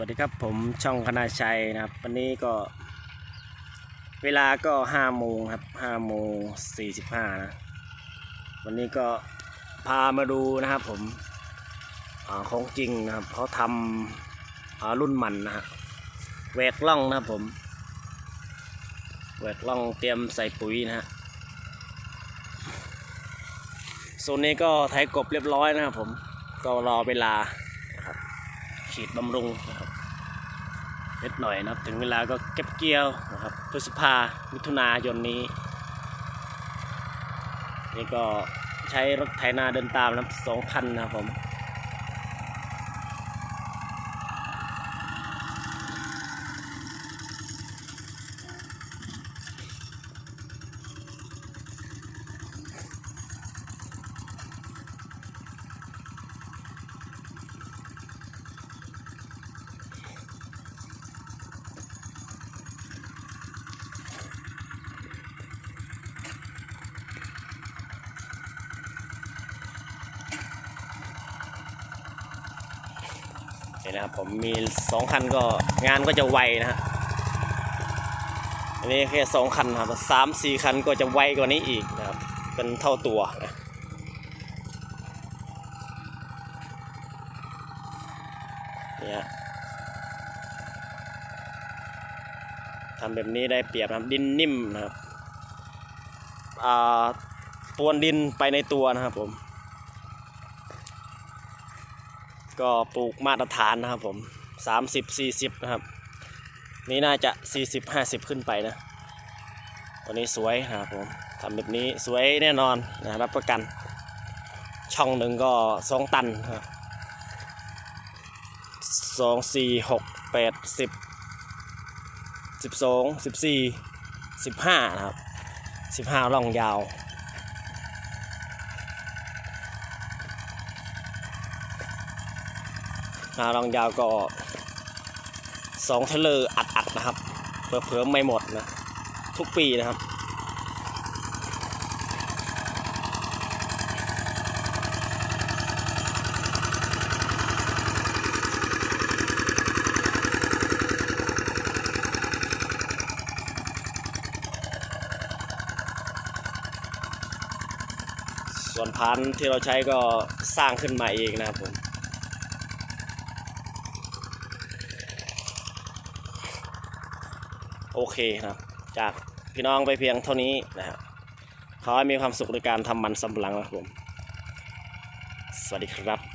วัสดีครับผมช่องคณาชัยนะครับ วันนี้ก็ เวลาก็ห้าโมงครับห้าโมงสี่สิบห้านะ วันนี้ก็พามาดูนะครับผมอของจริงนะครับเขาทำรุ่นมันนะฮะแหวกล่องนะครับผมแหวกล่องเตรียมใส่ปุ๋ยนะฮะโซนนี้ก็ไถกบเรียบร้อยนะครับผมก็รอเวลา ฉีดบำรุงนะครับเล็ดหน่อยนะครับ ถึงเวลาก็เก็บเกี่ยวนะครับพฤษภามิถุนายนนี้ นี่ก็ใช้รถไถนาเดินตามนะครับสองคันนะครับผม นี่นะครับผมมีสองคันก็งานก็จะไวนะฮะอันนี้แค่สองคันครับสามสี่คันก็จะไวกว่านี้อีกนะครับ เป็นเท่าตัวนะเนี่ยทำแบบนี้ได้เปรียบนะครับดินนิ่มนะครับอ่าปวนดินไปในตัวนะครับผม ก็ปลูกมาตรฐานนะครับผมสามสิบสี่สิบนะครับ นี่น่าจะสี่สิบห้าสิบขึ้นไปนะตัวนี้สวยนะครับผมทำแบบนี้สวยแน่นอนนะรับประกัน ช่องหนึ่งก็สองตันครับสองสี่หกแปดสิบสิบสองสิบสี่สิบห้านะครับสิบห้าร่องยาว นารองยาวก็สองเทเลอร์อัดอัดๆนะครับเผื่อเผื่อๆไม่หมดนะ ทุกปีนะครับส่วนพันธุ์ที่เราใช้ก็สร้างขึ้นมาเองนะครับผม โอเคนะครับจากพี่น้องไปเพียงเท่านี้นะครับขอให้มีความสุขในการทำมันสำปะหลังนะครับผม สวัสดีครับ